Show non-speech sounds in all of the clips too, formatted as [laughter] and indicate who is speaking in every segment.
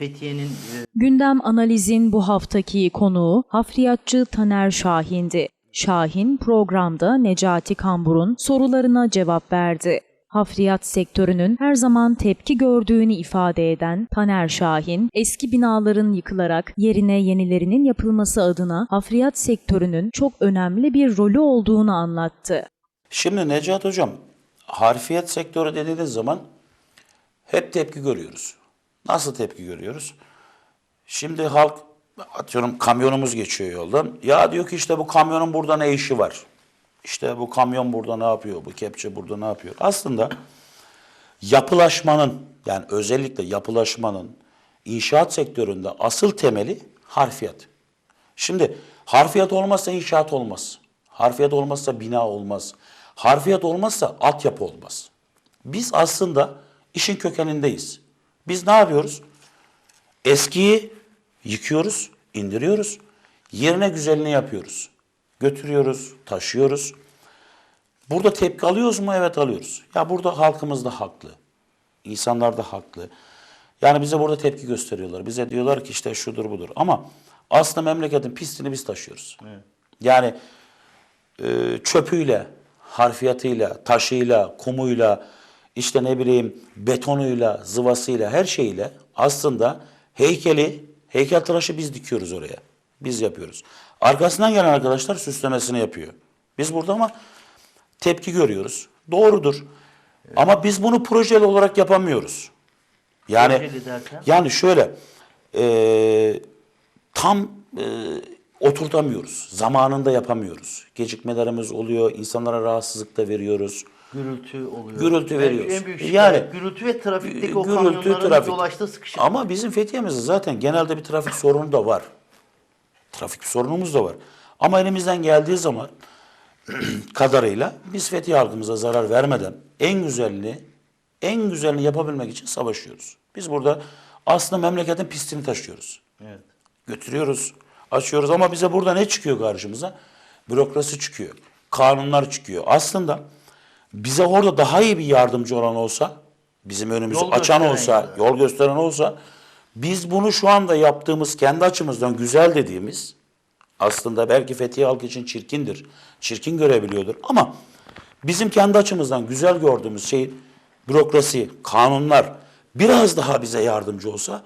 Speaker 1: Fethiye'nin e,
Speaker 2: Gündem analizin bu haftaki konuğu hafriyatçı Taner Şahin'di. Şahin programda Necati Kambur'un sorularına cevap verdi. Hafriyat sektörünün her zaman tepki gördüğünü ifade eden Taner Şahin, eski binaların yıkılarak yerine yenilerinin yapılması adına hafriyat sektörünün çok önemli bir rolü olduğunu anlattı.
Speaker 3: Şimdi Necat Hocam, harfiyat sektörü dediğiniz zaman hep tepki görüyoruz. Nasıl tepki görüyoruz? Şimdi halk, atıyorum kamyonumuz geçiyor yoldan. Ya diyor ki işte bu kamyonun burada ne işi var? İşte bu kamyon burada ne yapıyor? Bu kepçe burada ne yapıyor? Aslında yapılaşmanın, yani özellikle yapılaşmanın inşaat sektöründe asıl temeli harfiyat. Şimdi harfiyat olmazsa inşaat olmaz. Harfiyat olmazsa bina olmaz. Harfiyat olmazsa altyapı olmaz. Biz aslında işin kökenindeyiz. Biz ne yapıyoruz? Eskiyi yıkıyoruz, indiriyoruz. Yerine güzelini yapıyoruz. Götürüyoruz, taşıyoruz. Burada tepki alıyoruz mu? Evet alıyoruz. Ya burada halkımız da haklı. İnsanlar da haklı. Yani bize burada tepki gösteriyorlar. Bize diyorlar ki işte şudur budur. Ama aslında memleketin pisliğini biz taşıyoruz. Yani e, çöpüyle, harfiyatıyla, taşıyla, kumuyla, işte ne bileyim betonuyla, zıvasıyla, her şeyle aslında heykeli, heykeltıraşı biz dikiyoruz oraya. Biz yapıyoruz. Arkasından gelen arkadaşlar süslemesini yapıyor. Biz burada ama tepki görüyoruz. Doğrudur. Ama biz bunu projeli olarak yapamıyoruz. Yani yani şöyle e, tam e, oturtamıyoruz. Zamanında yapamıyoruz. Gecikmelerimiz oluyor. insanlara rahatsızlık da veriyoruz.
Speaker 1: Gürültü oluyor.
Speaker 3: Gürültü veriyoruz.
Speaker 1: En büyük
Speaker 3: Yani-
Speaker 1: şikayet gürültü ve trafikteki o kamyonların dolaştığı sıkışık.
Speaker 3: Ama bizim Fethiye'mizde zaten genelde bir trafik sorunu da var. Trafik sorunumuz da var. Ama elimizden geldiği zaman [clears throat] kadarıyla biz Fethiye halkımıza zarar vermeden en güzelini en güzelini yapabilmek için savaşıyoruz. Biz burada aslında memleketin pisliğini taşıyoruz.
Speaker 1: Evet.
Speaker 3: Götürüyoruz, açıyoruz ama bize burada ne çıkıyor karşımıza? Bürokrasi çıkıyor, kanunlar çıkıyor. Aslında bize orada daha iyi bir yardımcı olan olsa, bizim önümüzü
Speaker 1: Yol
Speaker 3: açan olsa,
Speaker 1: yani.
Speaker 3: yol gösteren olsa, biz bunu şu anda yaptığımız kendi açımızdan güzel dediğimiz, aslında belki Fethiye halkı için çirkindir, çirkin görebiliyordur ama bizim kendi açımızdan güzel gördüğümüz şeyin bürokrasi, kanunlar biraz daha bize yardımcı olsa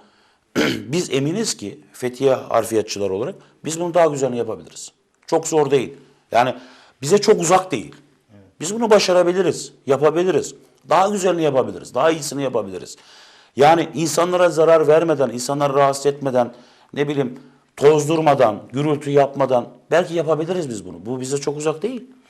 Speaker 3: [clears throat] biz eminiz ki Fethiye harfiyatçılar olarak biz bunu daha güzelini yapabiliriz. Çok zor değil. Yani bize çok uzak değil. Biz bunu başarabiliriz, yapabiliriz. Daha güzelini yapabiliriz, daha iyisini yapabiliriz. Yani insanlara zarar vermeden, insanları rahatsız etmeden, ne bileyim tozdurmadan, gürültü yapmadan belki yapabiliriz biz bunu. Bu bize çok uzak değil.